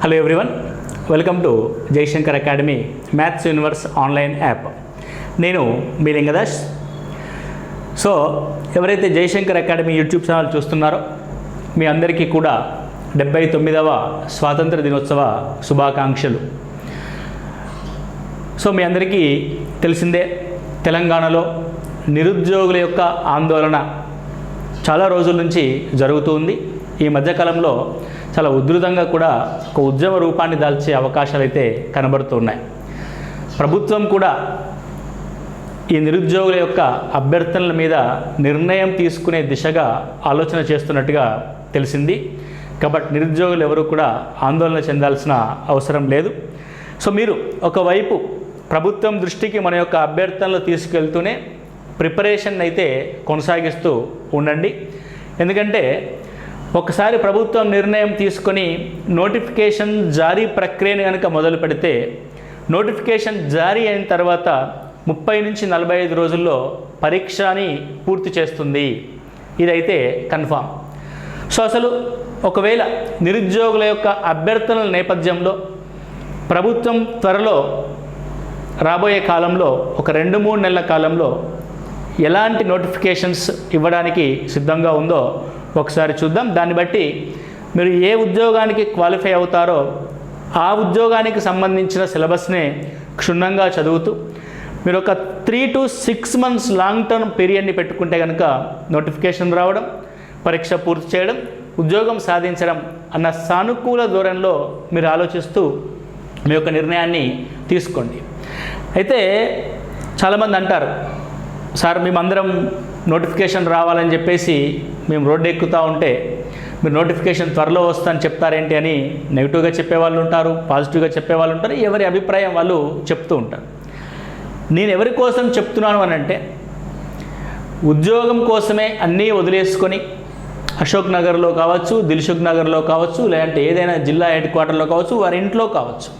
Hello everyone welcome to Jayashankar academy maths universe online app నేను మీ Lingadas. So ఎవరైతే Jayashankar academy YouTube channel చూస్తున్నారో మీ అందరికీ కూడా డెబ్బై తొమ్మిదవ స్వాతంత్ర దినోత్సవ శుభాకాంక్షలు. సో మీ అందరికీ తెలిసిందే తెలంగాణలో నిరుద్యోగుల యొక్క ఆందోళన చాలా రోజుల నుంచి జరుగుతూ ఉంది. ఈ మధ్యకాలంలో చాలా ఉధృతంగా కూడా ఒక ఉద్యమ రూపాన్ని దాల్చే అవకాశాలు అయితే కనబడుతున్నాయి. ప్రభుత్వం కూడా ఈ నిరుద్యోగుల యొక్క అభ్యర్థనల మీద నిర్ణయం తీసుకునే దిశగా ఆలోచన చేస్తున్నట్టుగా తెలిసింది. కాబట్టి నిరుద్యోగులు ఎవరు కూడా ఆందోళన చెందాల్సిన అవసరం లేదు. సో మీరు ఒకవైపు ప్రభుత్వం దృష్టికి మన యొక్క అభ్యర్థనలు తీసుకెళ్తూనే ప్రిపరేషన్ అయితే కొనసాగిస్తూ ఉండండి. ఎందుకంటే ఒకసారి ప్రభుత్వం నిర్ణయం తీసుకొని నోటిఫికేషన్ జారీ ప్రక్రియను కనుక మొదలు పెడితే నోటిఫికేషన్ జారీ అయిన తర్వాత ముప్పై నుంచి నలభై ఐదు రోజుల్లో పరీక్షని పూర్తి చేస్తుంది. ఇదైతే కన్ఫామ్. సో అసలు ఒకవేళ నిరుద్యోగుల యొక్క అభ్యర్థనల నేపథ్యంలో ప్రభుత్వం త్వరలో రాబోయే కాలంలో ఒక రెండు మూడు నెలల కాలంలో ఎలాంటి నోటిఫికేషన్స్ ఇవ్వడానికి సిద్ధంగా ఉందో ఒకసారి చూద్దాం. దాన్ని బట్టి మీరు ఏ ఉద్యోగానికి క్వాలిఫై అవుతారో ఆ ఉద్యోగానికి సంబంధించిన సిలబస్నే క్షుణ్ణంగా చదువుతూ మీరు ఒక three to six months long term పీరియడ్ని పెట్టుకుంటే కనుక నోటిఫికేషన్ రావడం పరీక్ష పూర్తి చేయడం ఉద్యోగం సాధించడం అన్న సానుకూల ధోరణిలో మీరు ఆలోచిస్తూ మీ యొక్క నిర్ణయాన్ని తీసుకోండి. అయితే చాలామంది అంటారు సార్ మేమందరం నోటిఫికేషన్ రావాలని చెప్పేసి మేము రోడ్డు ఎక్కుతూ ఉంటే మీరు నోటిఫికేషన్ త్వరలో వస్తుందని చెప్తారేంటి అని నెగిటివ్గా చెప్పేవాళ్ళు ఉంటారు పాజిటివ్గా చెప్పేవాళ్ళు ఉంటారు ఎవరి అభిప్రాయం వాళ్ళు చెప్తూ ఉంటారు. నేను ఎవరి కోసం చెప్తున్నాను అని అంటే ఉద్యోగం కోసమే అన్నీ వదిలేసుకొని అశోక్ నగర్లో కావచ్చు దిల్సుఖ్ నగర్లో కావచ్చు లేదంటే ఏదైనా జిల్లా హెడ్ క్వార్టర్లో కావచ్చు వారి ఇంట్లో కావచ్చు.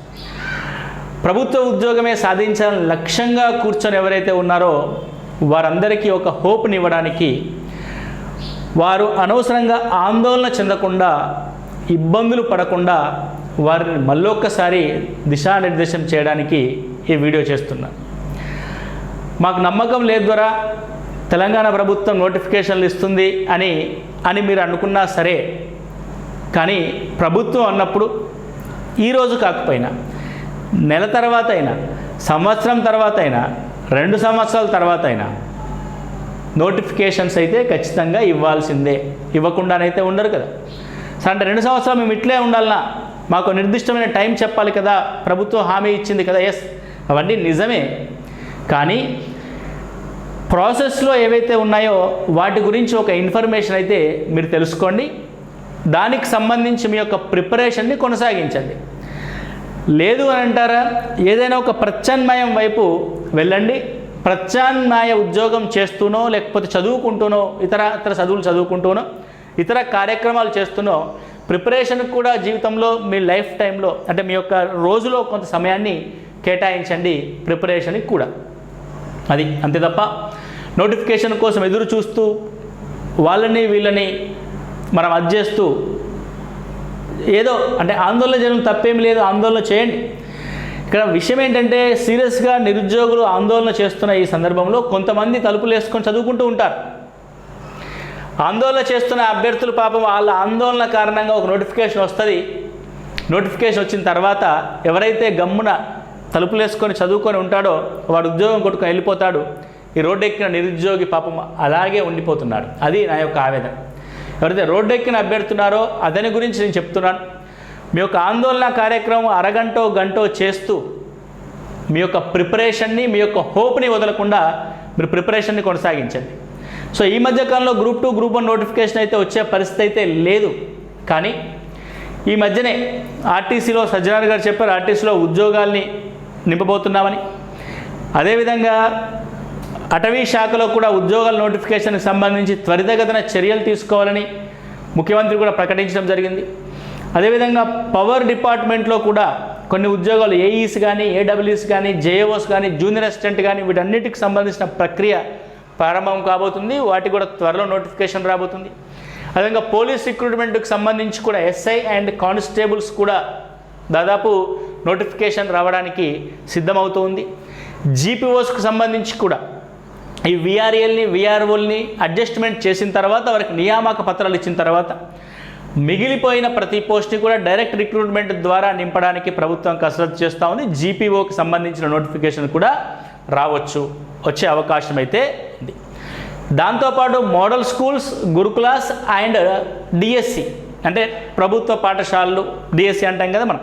ప్రభుత్వ ఉద్యోగమే సాధించాలని లక్ష్యంగా కూర్చొని ఎవరైతే ఉన్నారో వారందరికీ ఒక హోప్ని ఇవ్వడానికి వారు అనవసరంగా ఆందోళన చెందకుండా ఇబ్బందులు పడకుండా వారిని మళ్ళొక్కసారి దిశానిర్దేశం చేయడానికి ఈ వీడియో చేస్తున్నాను మాకు నమ్మకం లేదు ద్వారా తెలంగాణ ప్రభుత్వం నోటిఫికేషన్లు ఇస్తుంది అని అని మీరు అనుకున్నా సరే కానీ ప్రభుత్వం అన్నప్పుడు ఈరోజు కాకపోయినా నెల తర్వాత అయినా సంవత్సరం తర్వాత అయినా రెండు సంవత్సరాల తర్వాత అయినా నోటిఫికేషన్స్ అయితే ఖచ్చితంగా ఇవ్వాల్సిందే. ఇవ్వకుండానైతే ఉండరు కదా. సరే అంటే రెండు సంవత్సరాలు మేము ఇట్లే ఉండాలన్నా మాకు నిర్దిష్టమైన టైం చెప్పాలి కదా. ప్రభుత్వం హామీ ఇచ్చింది కదా. ఎస్ అవన్నీ నిజమే. కానీ ప్రాసెస్లో ఏవైతే ఉన్నాయో వాటి గురించి ఒక ఇన్ఫర్మేషన్ అయితే మీరు తెలుసుకోండి. దానికి సంబంధించి మీ యొక్క ప్రిపరేషన్ని కొనసాగించండి. లేదు అని అంటారా? ఏదైనా ఒక ప్రత్యామ్నాయం వైపు వెళ్ళండి. ప్రత్యామ్నాయ ఉద్యోగం చేస్తూనో లేకపోతే చదువుకుంటూనో ఇతర ఇతర చదువులు చదువుకుంటూనో ఇతర కార్యక్రమాలు చేస్తూనో ప్రిపరేషన్ కూడా జీవితంలో మీ లైఫ్ టైంలో అంటే మీ యొక్క రోజులో కొంత సమయాన్ని కేటాయించండి ప్రిపరేషన్కి కూడా. అది అంతే తప్ప నోటిఫికేషన్ కోసం ఎదురు చూస్తూ వాళ్ళని వీళ్ళని మనం అది చేస్తూ ఏదో అంటే ఆందోళన చేయడం తప్పేం లేదు ఆందోళన చేయండి. ఇక్కడ విషయం ఏంటంటే సీరియస్గా నిరుద్యోగులు ఆందోళన చేస్తున్న ఈ సందర్భంలో కొంతమంది తలుపులు వేసుకొని చదువుకుంటూ ఉంటారు. ఆందోళన చేస్తున్న అభ్యర్థులు పాపం వాళ్ళ ఆందోళన కారణంగా ఒక నోటిఫికేషన్ వస్తుంది. నోటిఫికేషన్ వచ్చిన తర్వాత ఎవరైతే గమ్మున తలుపులు వేసుకొని చదువుకొని ఉంటాడో వాడు ఉద్యోగం కొట్టుకొని వెళ్ళిపోతాడు. ఈ రోడ్డు ఎక్కిన నిరుద్యోగి పాపం అలాగే ఉండిపోతున్నాడు. అది నా యొక్క ఆవేదన. ఎవరైతే రోడ్డు ఎక్కిన అభ్యర్థున్నారో అతని గురించి నేను చెప్తున్నాను. మీ యొక్క ఆందోళన కార్యక్రమం అరగంటో గంటో చేస్తూ మీ యొక్క ప్రిపరేషన్ని మీ యొక్క హోప్ని వదలకుండా మీరు ప్రిపరేషన్ని కొనసాగించండి. సో ఈ మధ్య కాలంలో group two group one notification అయితే వచ్చే పరిస్థితి అయితే లేదు. కానీ ఈ మధ్యనే ఆర్టీసీలో సజ్జనార్ గారు చెప్పారు ఆర్టీసీలో ఉద్యోగాల్ని నింపబోతున్నామని. అదేవిధంగా అటవీ శాఖలో కూడా ఉద్యోగాల నోటిఫికేషన్కి సంబంధించి త్వరితగతిన చర్యలు తీసుకోవాలని ముఖ్యమంత్రి కూడా ప్రకటించడం జరిగింది. అదేవిధంగా పవర్ డిపార్ట్మెంట్లో కూడా కొన్ని ఉద్యోగాలు ఏఈస్ కానీ ఏడబ్ల్యూస్ కానీ జేఏఓస్ కానీ జూనియర్ అసిస్టెంట్ కానీ వీటన్నిటికి సంబంధించిన ప్రక్రియ ప్రారంభం కాబోతుంది. వాటి కూడా త్వరలో నోటిఫికేషన్ రాబోతుంది. అదేవిధంగా పోలీస్ రిక్రూట్మెంట్కి సంబంధించి కూడా ఎస్ఐ అండ్ కానిస్టేబుల్స్ కూడా దాదాపు నోటిఫికేషన్ రావడానికి సిద్ధమవుతుంది. జీపీఓస్కు సంబంధించి కూడా ఈ విఆర్ఎల్ని విఆర్ఓల్ని అడ్జస్ట్మెంట్ చేసిన తర్వాత వారికి నియామక పత్రాలు ఇచ్చిన తర్వాత మిగిలిపోయిన ప్రతి పోస్ట్ని కూడా డైరెక్ట్ రిక్రూట్మెంట్ ద్వారా నింపడానికి ప్రభుత్వం కసరత్తు చేస్తూ ఉంది. జీపీఓకి సంబంధించిన నోటిఫికేషన్ కూడా రావచ్చు వచ్చే అవకాశం అయితే ఉంది. దాంతోపాటు model schools gurukulas and DSC అంటే ప్రభుత్వ పాఠశాలలు డిఎస్సి అంటాం కదా మనం.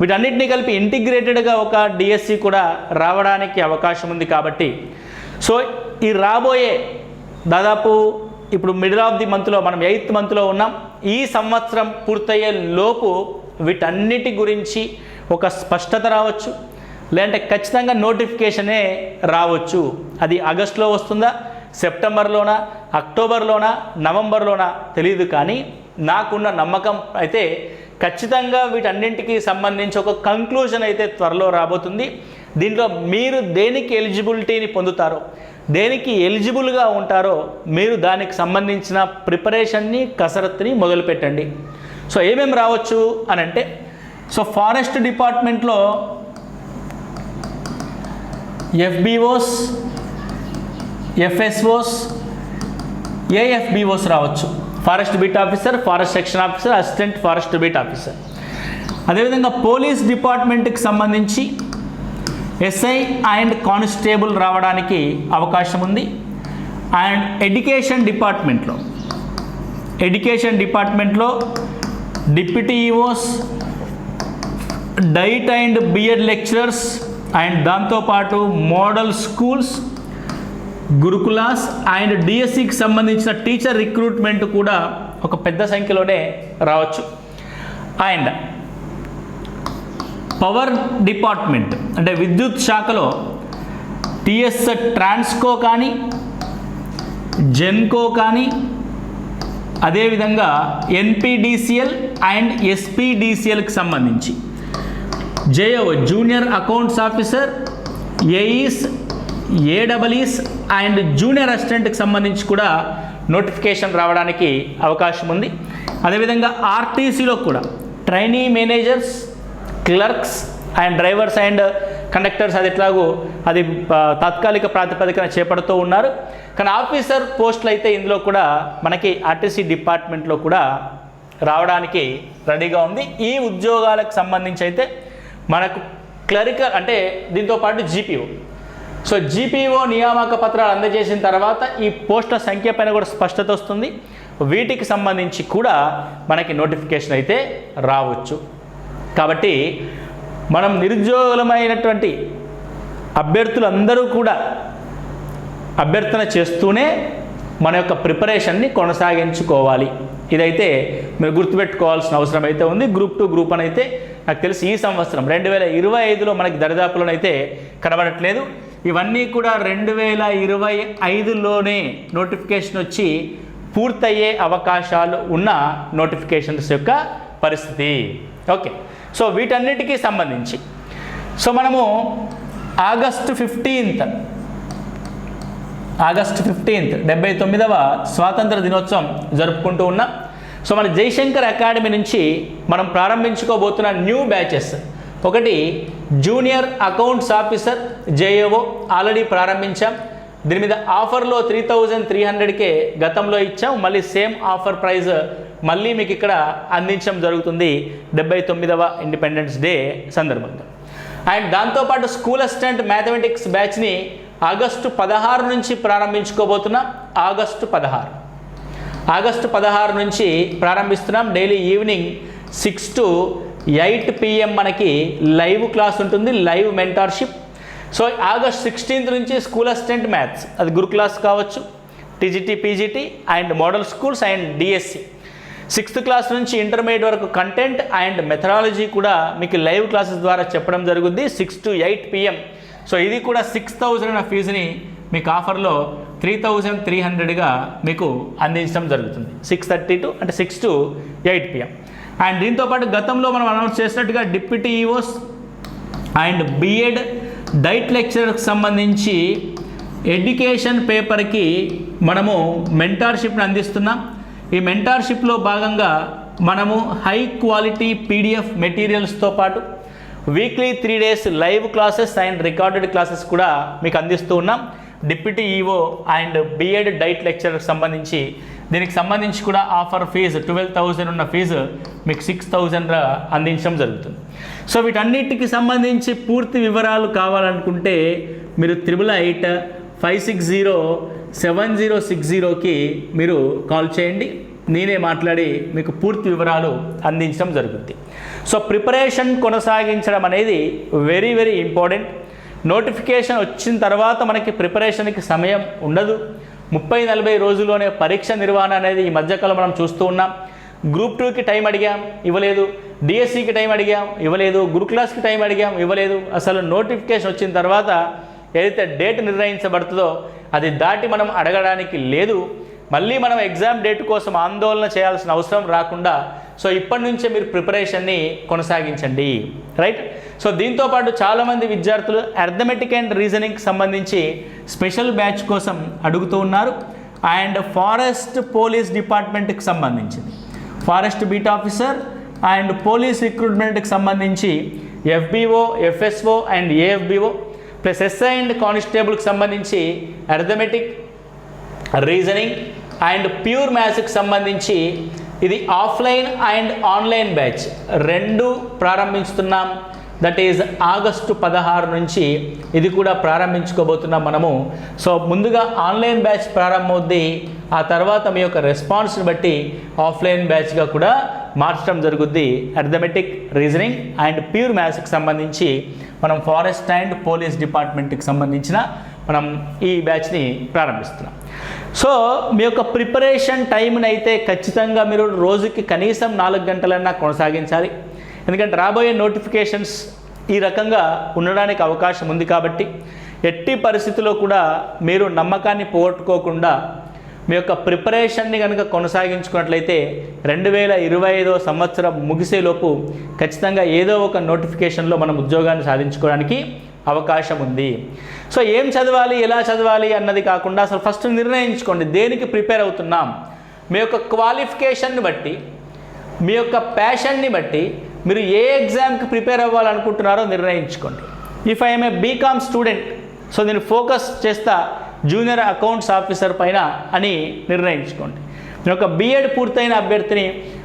వీటన్నిటిని కలిపి ఇంటిగ్రేటెడ్గా ఒక డిఎస్సి కూడా రావడానికి అవకాశం ఉంది కాబట్టి. సో ఈ రాబోయే దాదాపు ఇప్పుడు మిడిల్ ఆఫ్ ది మంత్లో మనం ఎయిత్ మంత్లో ఉన్నాం. ఈ సంవత్సరం పూర్తయ్యే లోపు వీటన్నిటి గురించి ఒక స్పష్టత రావచ్చు. లేదంటే ఖచ్చితంగా నోటిఫికేషనే రావచ్చు. అది ఆగస్టులో వస్తుందా? సెప్టెంబర్లోనా? అక్టోబర్లోనా? నవంబర్లోనా? తెలియదు కానీ నాకున్న నమ్మకం అయితే ఖచ్చితంగా వీటన్నింటికి సంబంధించి ఒక కంక్లూజన్ అయితే త్వరలో రాబోతుంది. దీంట్లో మీరు దేనికి ఎలిజిబిలిటీని పొందుతారో దేనికి ఎలిజిబుల్గా ఉంటారో మీరు దానికి సంబంధించిన ప్రిపరేషన్ని కసరత్తుని మొదలుపెట్టండి. సో ఏమేమి రావచ్చు అని అంటే సో ఫారెస్ట్ డిపార్ట్మెంట్లో ఎఫ్బిఓస్ ఎఫ్ఎస్ఓస్ ఏఎఫ్బిఓస్ రావచ్చు. Forest beat officer forest section officer assistant forest beat officer. అదేవిధంగా పోలీస్ డిపార్ట్మెంట్కి సంబంధించి ఎస్ఐ అండ్ కానిస్టేబుల్ రావడానికి అవకాశం ఉంది అండ్ ఎడ్యుకేషన్ డిపార్ట్మెంట్లో ఎడ్యుకేషన్ డిపార్ట్మెంట్లో deputy EOs DIET and BEd lecturers and దాంతోపాటు మోడల్ స్కూల్స్ గురుకులాస్ అండ్ డిఎస్సికి సంబంధించిన టీచర్ రిక్రూట్మెంట్ కూడా ఒక పెద్ద సంఖ్యలోనే రావచ్చు. అండ్ పవర్ డిపార్ట్మెంట్ అంటే విద్యుత్ శాఖలో టిఎస్ ట్రాన్స్కో కానీ జెన్కో కానీ అదేవిధంగా ఎన్పిడిసిఎల్ అండ్ ఎస్పిడిసిఎల్కి సంబంధించి. JO junior accounts officer AEs ఏడబల్ఈస్ and junior అసిస్టెంట్కి సంబంధించి కూడా నోటిఫికేషన్ రావడానికి అవకాశం ఉంది. అదేవిధంగా ఆర్టీసీలో కూడా trainee managers clerks and drivers and conductors అది ఎట్లాగో అది తాత్కాలిక ప్రాతిపదికన చేపడుతూ ఉన్నారు. కానీ ఆఫీసర్ పోస్టులు అయితే ఇందులో కూడా మనకి ఆర్టీసీ డిపార్ట్మెంట్లో కూడా రావడానికి రెడీగా ఉంది. ఈ ఉద్యోగాలకు సంబంధించి అయితే మనకు క్లరికల్ అంటే దీంతో పాటు జీపీఓ. సో జీపీఓ నియామక పత్రాలు అందజేసిన తర్వాత ఈ పోస్టుల సంఖ్య పైన కూడా స్పష్టత వస్తుంది. వీటికి సంబంధించి కూడా మనకి నోటిఫికేషన్ అయితే రావచ్చు. కాబట్టి మనం నిరుద్యోగులమైనటువంటి అభ్యర్థులందరూ కూడా అభ్యర్థన చేస్తూనే మన యొక్క ప్రిపరేషన్ని కొనసాగించుకోవాలి. ఇదైతే మీరు గుర్తుపెట్టుకోవాల్సిన అవసరం అయితే ఉంది. గ్రూప్ టు గ్రూప్ అని అయితే నాకు తెలిసి ఈ సంవత్సరం రెండు వేల ఇరవై ఐదులో మనకి దరిదాపులోనైతే కనబడట్లేదు. ఇవన్నీ కూడా రెండు వేల ఇరవై ఐదులోనే నోటిఫికేషన్ వచ్చి పూర్తయ్యే అవకాశాలు ఉన్న నోటిఫికేషన్స్ యొక్క పరిస్థితి. ఓకే. సో వీటన్నిటికీ సంబంధించి. సో మనము ఆగస్టు ఫిఫ్టీన్త్ ఆగస్టు ఫిఫ్టీన్త్ డెబ్బై తొమ్మిదవ స్వాతంత్ర దినోత్సవం జరుపుకుంటూ ఉన్నాం సో మన జయశంకర్ అకాడమీ నుంచి మనం ప్రారంభించుకోబోతున్న న్యూ బ్యాచెస్. ఒకటి junior accounts officer JAO already ప్రారంభించాం. దీని మీద ఆఫర్లో త్రీ థౌజండ్ త్రీ హండ్రెడ్కే గతంలో ఇచ్చాం. మళ్ళీ సేమ్ ఆఫర్ ప్రైస్ మళ్ళీ మీకు ఇక్కడ అందించడం జరుగుతుంది డెబ్బై తొమ్మిదవ ఇండిపెండెన్స్ డే సందర్భంగా. అండ్ దాంతోపాటు స్కూల్ అసిస్టెంట్ మ్యాథమెటిక్స్ బ్యాచ్ని ఆగస్టు పదహారు నుంచి ప్రారంభించుకోబోతున్నాం ఆగస్టు పదహారు. ఆగస్టు పదహారు నుంచి ప్రారంభిస్తున్నాం. Daily evening six to eight PM మనకి లైవ్ క్లాస్ ఉంటుంది. Live mentorship so August sixteenth నుంచి స్కూల్ అసిస్టెంట్ మ్యాథ్స్ అది గురు క్లాస్ కావచ్చు TGT PGT and model schools and DSC. Sixth class నుంచి ఇంటర్మీడియట్ వరకు కంటెంట్ అండ్ మెథడాలజీ కూడా మీకు లైవ్ క్లాసెస్ ద్వారా చెప్పడం జరుగుద్ది six to eight PM. So ఇది కూడా సిక్స్ థౌజండ్ అన్న ఫీజుని మీకు ఆఫర్లో త్రీ థౌజండ్ త్రీ హండ్రెడ్గా మీకు అందించడం జరుగుతుంది. సిక్స్ థర్టీ టు అంటే six to eight PM. And దీంతోపాటు గతంలో మనం అనౌన్స్ చేసినట్టుగా deputy EOs and BEd DIET లెక్చర్కి సంబంధించి ఎడ్యుకేషన్ పేపర్కి మనము మెంటార్షిప్ని అందిస్తున్నాం. ఈ మెంటార్షిప్లో భాగంగా మనము హై క్వాలిటీ పీడిఎఫ్ మెటీరియల్స్తో పాటు weekly three days live classes and recorded classes కూడా మీకు అందిస్తూ ఉన్నాం. Deputy EO and BEd DIET లెక్చర్కి సంబంధించి దీనికి సంబంధించి కూడా ఆఫర్ ఫీజు ట్వెల్వ్ థౌజండ్ ఉన్న ఫీజు మీకు సిక్స్ థౌజండ్ అందించడం జరుగుతుంది. సో వీటన్నిటికి సంబంధించి పూర్తి వివరాలు కావాలనుకుంటే మీరు triple eight five six zero seven zero six జీరోకి మీరు కాల్ చేయండి. నేనే మాట్లాడి మీకు పూర్తి వివరాలు అందించడం జరుగుతుంది సో ప్రిపరేషన్ కొనసాగించడం అనేది వెరీ వెరీ ఇంపార్టెంట్. నోటిఫికేషన్ వచ్చిన తర్వాత మనకి ప్రిపరేషన్కి సమయం ఉండదు. ముప్పై నలభై రోజుల్లోనే పరీక్ష నిర్వహణ అనేది ఈ మధ్యకాలం మనం చూస్తూ ఉన్నాం. గ్రూప్ టూకి టైం అడిగాం ఇవ్వలేదు. డిఎస్సికి టైం అడిగాం ఇవ్వలేదు. గ్రూప్ క్లాస్కి టైం అడిగాం ఇవ్వలేదు. అసలు నోటిఫికేషన్ వచ్చిన తర్వాత ఏదైతే డేట్ నిర్ణయించబడుతుందో అది దాటి మనం అడగడానికి లేదు. మళ్ళీ మనం ఎగ్జామ్ డేట్ కోసం ఆందోళన చేయాల్సిన అవసరం రాకుండా సో ఇప్పటి నుంచే మీరు ప్రిపరేషన్ని కొనసాగించండి. రైట్ సో దీంతో పాటు చాలామంది విద్యార్థులు అర్థమెటిక్ అండ్ రీజనింగ్కి సంబంధించి స్పెషల్ బ్యాచ్ కోసం అడుగుతూ ఉన్నారు. అండ్ ఫారెస్ట్ పోలీస్ డిపార్ట్మెంట్కి సంబంధించింది. Forest beat officer and police రిక్రూట్మెంట్కి సంబంధించి FBO FSO and AFBO plus SI and కానిస్టేబుల్కి సంబంధించి అర్థమెటిక్ రీజనింగ్ అండ్ ప్యూర్ మ్యాథ్స్కి సంబంధించి ఇది ఆఫ్లైన్ అండ్ ఆన్లైన్ బ్యాచ్. రెండు ప్రారంభిస్తున్నాం దట్ ఈజ్ ఆగస్టు పదహారు నుంచి ఇది కూడా ప్రారంభించుకోబోతున్నాం మనము. సో ముందుగా ఆన్లైన్ బ్యాచ్ ప్రారంభమవుద్ది. ఆ తర్వాత మీ యొక్క రెస్పాన్స్ని బట్టి ఆఫ్లైన్ బ్యాచ్గా కూడా మార్చడం జరుగుద్ది. అర్థమెటిక్ రీజనింగ్ అండ్ ప్యూర్ మ్యాథ్స్కి సంబంధించి మనం ఫారెస్ట్ అండ్ పోలీస్ డిపార్ట్మెంట్కి సంబంధించిన మనం ఈ బ్యాచ్ని ప్రారంభిస్తున్నాం. సో మీ యొక్క ప్రిపరేషన్ టైంని అయితే ఖచ్చితంగా మీరు రోజుకి కనీసం నాలుగు గంటలన్నా కొనసాగించాలి. ఎందుకంటే రాబోయే నోటిఫికేషన్స్ ఈ రకంగా ఉండడానికి అవకాశం ఉంది కాబట్టి ఎట్టి పరిస్థితిలో కూడా మీరు నమ్మకాన్ని పోగొట్టుకోకుండా మీ యొక్క ప్రిపరేషన్ని కనుక కొనసాగించుకున్నట్లయితే రెండు వేల ఇరవై ఐదో సంవత్సరం ముగిసేలోపు ఖచ్చితంగా ఏదో ఒక నోటిఫికేషన్లో మనం ఉద్యోగాన్ని సాధించుకోవడానికి అవకాశం ఉంది సో ఏం చదవాలి ఎలా చదవాలి అన్నది కాకుండా అసలు ఫస్ట్ నిర్ణయించుకోండి దేనికి ప్రిపేర్ అవుతున్నాం? మీ యొక్క క్వాలిఫికేషన్ని బట్టి మీ యొక్క ప్యాషన్ని బట్టి మీరు ఏ ఎగ్జామ్కి ప్రిపేర్ అవ్వాలనుకుంటున్నారో నిర్ణయించుకోండి. If I'm a BCom student so నేను ఫోకస్ చేస్తా జూనియర్ అకౌంట్స్ ఆఫీసర్ పైన అని నిర్ణయించుకోండి. నేను ఒక బీఎడ్ పూర్తయిన అభ్యర్థిని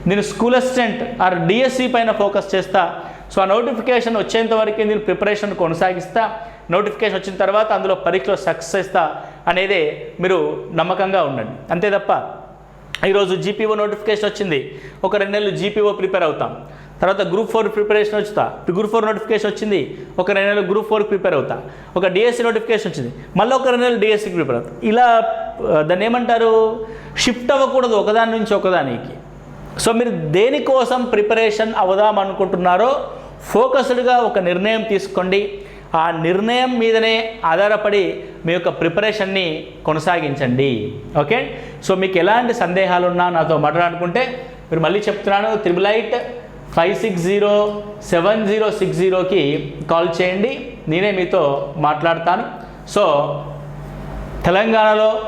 నేను స్కూల్ అసిస్టెంట్ ఆర్ డిఎస్సి పైన ఫోకస్ చేస్తా సో ఆ నోటిఫికేషన్ వచ్చేంత వరకు నేను ప్రిపరేషన్ కొనసాగిస్తా. నోటిఫికేషన్ వచ్చిన తర్వాత అందులో పరీక్షలో సక్సెస్ ఇస్తా అనేది మీరు నమ్మకంగా ఉండండి. అంతే తప్ప ఈరోజు జీపీఓ నోటిఫికేషన్ వచ్చింది. ఒక రెండు నెలలు జీపీఓ ప్రిపేర్ అవుతాం. తర్వాత గ్రూప్ ఫోర్ ప్రిపరేషన్ వచ్చుతా. గ్రూప్ ఫోర్ నోటిఫికేషన్ వచ్చింది. ఒక రెండు నెలలు గ్రూప్ ఫోర్కి ప్రిపేర్ అవుతా. ఒక డిఎస్సి నోటిఫికేషన్ వచ్చింది. మళ్ళీ ఒక రెండు నెలలు డిఎస్సికి ప్రిపేర్ అవుతా. ఇలా దాన్ని ఏమంటారు? షిఫ్ట్ అవ్వకూడదు ఒకదాని నుంచి ఒకదానికి. సో మీరు దేనికోసం ప్రిపరేషన్ అవుదాం అనుకుంటున్నారో ఫోకస్డ్గా ఒక నిర్ణయం తీసుకోండి. ఆ నిర్ణయం మీదనే ఆధారపడి మీ యొక్క ప్రిపరేషన్ని కొనసాగించండి. ఓకే? సో మీకు ఎలాంటి సందేహాలు ఉన్నా నాతో మాట్లాడాలనుకుంటే మీరు మళ్ళీ చెప్తున్నాను. Triple eight five six zero seven zero six జీరోకి కాల్ చేయండి. నేనే మీతో మాట్లాడతాను. సో తెలంగాణలో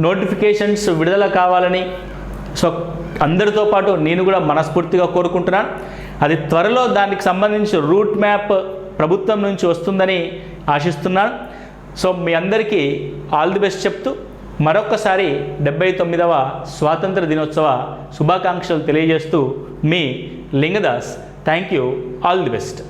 నోటిఫికేషన్స్ విడుదల కావాలని సో అందరితో పాటు నేను కూడా మనస్ఫూర్తిగా కోరుకుంటున్నాను. అది త్వరలో దానికి సంబంధించి రూట్ మ్యాప్ ప్రభుత్వం నుంచి వస్తుందని ఆశిస్తున్నాను. సో మీ అందరికీ ఆల్ ది బెస్ట్ చెప్తూ మరొక్కసారి డెబ్బై తొమ్మిదవ స్వాతంత్ర దినోత్సవ శుభాకాంక్షలు తెలియజేస్తూ మీ Lingadas. Thank you. All the best.